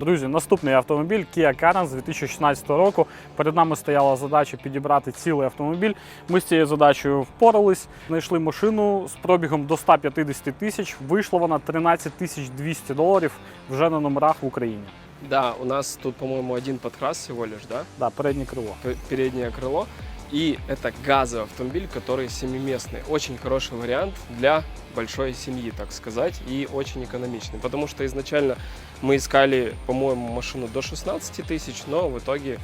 Друзі, наступний автомобіль Kia Carens 2016 року. Перед нами стояла задача підібрати цілий автомобіль. Ми з цією задачею впорались, знайшли машину з пробігом до 150 тисяч. Вийшла вона 13 тисяч 200 доларів вже на номерах в Україні. Да, у нас тут, по-моему, один подкрас всего лишь, да? Да, переднє крило. П- Переднее крыло. И это газовый автомобиль, который семиместный. Очень хороший вариант для большой семьи, так сказать, и очень экономичный. Потому что изначально мы искали, по-моему, машину до 16 тысяч, но в итоге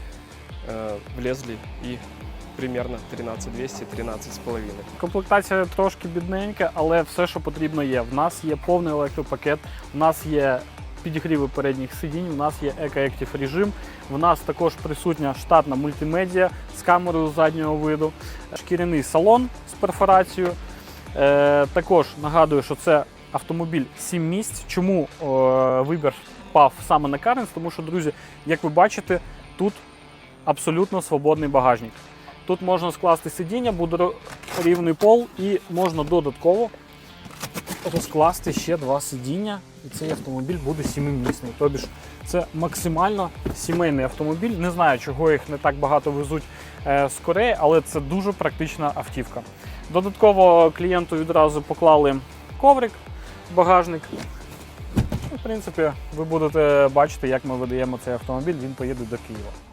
э, влезли и примерно 13 200, 13 с половиной. Комплектація трошки бідненька, але все, що потрібно, є. В нас є повний електропакет, в нас є підігріви передніх сидінь, в нас є Eco-Active режим, в нас також присутня штатна мультимедіа з камерою заднього виду, шкіряний салон з перфорацією. Е, також нагадую, що це автомобіль 7 місць. Чому е, вибір впав саме на Каренс? Тому що, друзі, як ви бачите, тут абсолютно свободний багажник. Тут можна скласти сидіння, буде рівний пол і можна додатково розкласти ще два сидіння. І цей автомобіль буде сімимісний. Тобі ж це максимально сімейний автомобіль. Не знаю, чого їх не так багато везуть е, з Кореї, але це дуже практична автівка. Додатково клієнту відразу поклали коврик багажник. В принципі, ви будете бачити, як ми видаємо цей автомобіль, він поїде до Києва.